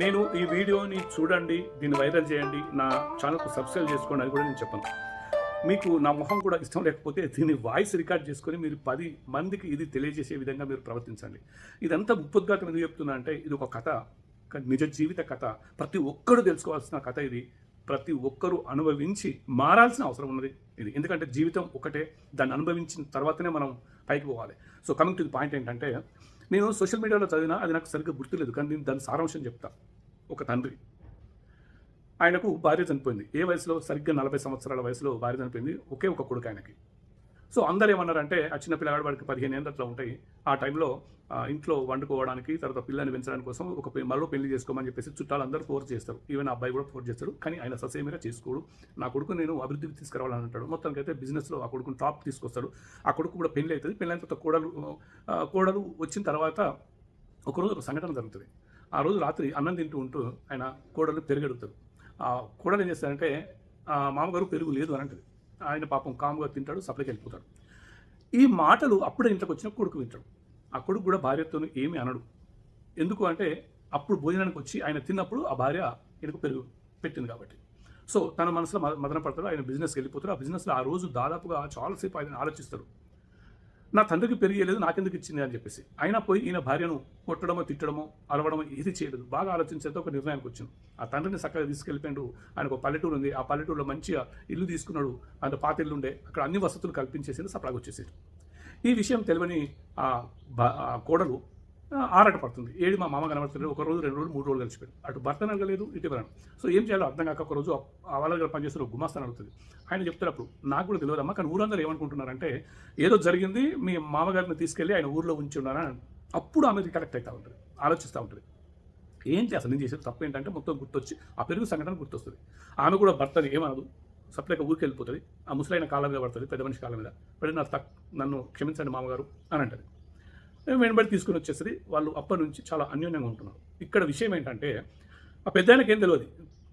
నేను ఈ వీడియోని చూడండి దీన్ని వైరల్ చేయండి నా ఛానల్కు సబ్స్క్రైబ్ చేసుకోండి అని కూడా నేను చెప్పాను. మీకు నా మొహం కూడా ఇష్టం లేకపోతే దీన్ని వాయిస్ రికార్డ్ చేసుకొని మీరు పది మందికి ఇది తెలియజేసే విధంగా మీరు ప్రవర్తించండి. ఇదంతా ముప్పొద్దుగా ఎందుకు చెప్తున్నా అంటే ఇది ఒక కథ నిజ జీవిత కథ. ప్రతి ఒక్కరు తెలుసుకోవాల్సిన కథ ఇది. ప్రతి ఒక్కరూ అనుభవించి మారాల్సిన అవసరం ఉన్నది ఇది. ఎందుకంటే జీవితం ఒకటే దాన్ని అనుభవించిన తర్వాతనే మనం పైకి పోవాలి. So coming to the point ఏంటంటే నేను సోషల్ మీడియాలో చదివినా అది నాకు సరిగ్గా గుర్తులేదు కానీ నేను దాని సారాంశం చెప్తా. ఒక తండ్రి. ఆయనకు భార్య చనిపోయింది. ఏ వయసులో? సరిగ్గా నలభై సంవత్సరాల వయసులో భార్య చనిపోయింది. ఒకే ఒక కొడుకు ఆయనకి. సో అందరు ఏమన్నారంటే ఆ చిన్న పిల్లగాడి వాడికి పదిహేను ఏళ్ళు అట్లా ఉంటాయి. ఆ టైంలో ఇంట్లో వండుకోవడానికి తర్వాత పిల్లని పెంచడానికి కోసం ఒక మరో పెళ్ళి చేసుకోమని చెప్పేసి చుట్టాలు అందరూ ఫోర్స్ చేస్తారు. ఈవెన్ అబ్బాయి కూడా ఫోర్స్ చేస్తాడు కానీ ఆయన ససేమిరా చేసుకోడు. నా కొడుకు నేను అభివృద్ధికి తీసుకురావాలని అంటాడు. మొత్తానికి అయితే బిజినెస్లో ఆ కొడుకుని టాప్ తీసుకొస్తాడు. ఆ కొడుకు కూడా పెళ్ళి అవుతుంది. పెళ్ళి అయిన తర్వాత కోడలు కోడలు వచ్చిన తర్వాత ఒకరోజు ఒక సంఘటన జరుగుతుంది. ఆ రోజు రాత్రి అన్నం తింటూ ఉంటూ ఆయన కోడలు పెరుగడుగుతారు ఆ కోడలు ఏం చేస్తారంటే మామగారు పెరుగు లేదు అని అంటది. ఆయన పాపం కాముగా తింటాడు సప్లైకి వెళ్ళిపోతాడు. ఈ మాటలు అప్పుడే ఇంట్లోకి వచ్చిన కొడుకు వింటాడు. ఆ కొడుకు కూడా భార్యతో ఏమి అనడు. ఎందుకు అంటే అప్పుడు భోజనానికి వచ్చి ఆయన తిన్నప్పుడు ఆ భార్య ఈయనకు పెరుగు పెట్టింది కాబట్టి. సో తన మనసులో మ- మదన పడతాడు ఆయన బిజినెస్కి వెళ్ళిపోతాడు. ఆ బిజినెస్లో ఆ రోజు దాదాపుగా చాలాసేపు ఆయన ఆలోచిస్తాడు. నా తండ్రికి పెరిగేలేదు నాకెందుకు ఇచ్చింది అని చెప్పేసి. అయినా పోయి ఈయన భార్యను కొట్టడమో తిట్టడమో అలవడమో ఏది చేయలేదు. బాగా ఆలోచించేది ఒక నిర్ణయానికి వచ్చింది. ఆ తండ్రిని చక్కగా తీసుకెళ్ళిపోయాడు. ఆయనకు ఒక పల్లెటూరు ఉంది. ఆ పల్లెటూరులో మంచిగా ఇల్లు తీసుకున్నాడు. ఆయన పాత ఇల్లు ఉండే. అక్కడ అన్ని వసతులు కల్పించేసి సప్లాగా వచ్చేసాడు ఈ విషయం తెలియని భ- ఆ కోడలు ఆరాట పడుతుంది ఏడు మా మామ కనబడుతుంది ఒక రోజు రెండు రోజులు మూడు రోజులు కలిసిపోయాడు అటు భర్త నడగలేదు ఇటు ఎవరు సో ఏం చేయాలో అర్థం కాక ఒక రోజు ఆ వాళ్ళ పనిచేస్తున్న ఒక గుమాస్తాను అడుగుతుంది ఆయన చెప్తున్నప్పుడు అప్పుడు నాకు కూడా తెలియదమ్మా కానీ ఊరందరూ ఏమనుకుంటున్నారంటే ఏదో జరిగింది మీ మామగారిని తీసుకెళ్ళి ఆయన ఊర్లో ఉంచి ఉన్నారని అప్పుడు ఆమె కలెక్ట్ అవుతూ ఉంటుంది. ఆలోచిస్తూ ఉంటుంది. ఏంటి అసలు నేను చేసేది తప్పు ఏంటంటే మొత్తం గుర్తొచ్చి ఆ పెరుగు సంఘటన గుర్తొస్తుంది. ఆమె కూడా భర్తని ఏమనదు. సప్లైక ఊరికి వెళ్ళిపోతుంది. ఆ ముసలైన కాళ్ళ మీద పడుతుంది పెద్ద మనిషి కాళ్ళ మీద. పడి నా తక్ నన్ను క్షమించండి మామగారు అని అంటది. వెనబడి తీసుకుని వచ్చేసరి వాళ్ళు అప్పటి నుంచి చాలా అన్యోన్యంగా ఉంటున్నారు. ఇక్కడ విషయం ఏంటంటే ఆ పెద్ద ఆయనకి ఏం తెలియదు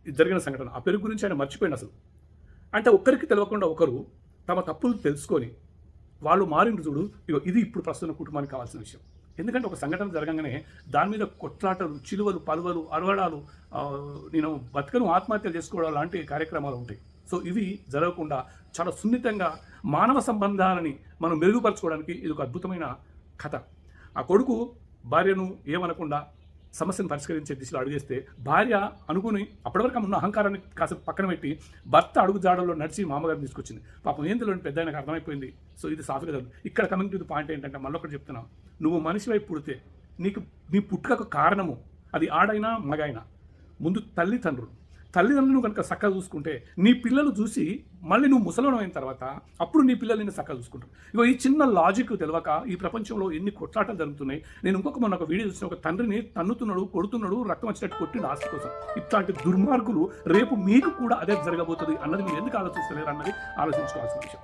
ఇది జరిగిన సంఘటన. ఆ పెరుగు గురించి ఆయన మర్చిపోయింది అసలు. అంటే ఒక్కరికి తెలియకుండా ఒకరు తమ తప్పులు తెలుసుకొని వాళ్ళు మారిన చూడు ఇగో ఇది ఇప్పుడు ప్రస్తుతం కుటుంబానికి కావాల్సిన విషయం. ఎందుకంటే ఒక సంఘటన జరగగానే దాని మీద కొట్లాటలు చిలువలు పలువలు అరవడాలు నేను బతుకను ఆత్మహత్యలు చేసుకోవడం లాంటి కార్యక్రమాలు ఉంటాయి. సో ఇవి జరగకుండా చాలా సున్నితంగా మానవ సంబంధాలని మనం మెరుగుపరచుకోవడానికి ఇది ఒక అద్భుతమైన కథ. ఆ కొడుకు భార్యను ఏమనకుండా సమస్యను పరిష్కరించే దిశలో అడుగేస్తే భార్య అనుకుని అప్పటివరకు ఉన్న అహంకారాన్ని కాసేపు పక్కన పెట్టి భర్త అడుగు జాడల్లో నడిచి మామగారిని తీసుకొచ్చింది. పాపం ఏం తెలియని పెద్ద ఆయనకు అర్థమైపోయింది. సో ఇది సాఫీగా కదా. ఇక్కడ కమింగ్ టు ది పాయింట్ ఏంటంటే మళ్ళీ ఒకటి చెప్తున్నా. నువ్వు మనిషి వైపు పుడితే నీకు నీ పుట్టుకకు కారణము అది ఆడైనా మగైనా ముందు తల్లిదండ్రులు తల్లిదండ్రులు కనుక చక్కగా చూసుకుంటే నీ పిల్లలు చూసి మళ్ళీ నువ్వు ముసలం అయిన తర్వాత అప్పుడు నీ పిల్లలు నిన్ను చక్కగా చూసుకుంటారు. ఇగో ఈ చిన్న లాజిక్ తెలియక ఈ ప్రపంచంలో ఎన్ని కొట్లాటలు జరుగుతున్నాయి నేను ఇంకొక మొన్న ఒక వీడియో చూసిన ఒక తండ్రిని తన్నుతున్నాడు కొడుతున్నాడు రక్తం వచ్చినట్టు కొట్టి ఆస్తి కోసం. ఇట్లాంటి దుర్మార్గులు రేపు మీకు కూడా అదే జరగబోతుంది అన్నది మీరు ఎందుకు ఆలోచిస్తలేరు అన్నది ఆలోచించుకోవాల్సిన విషయం.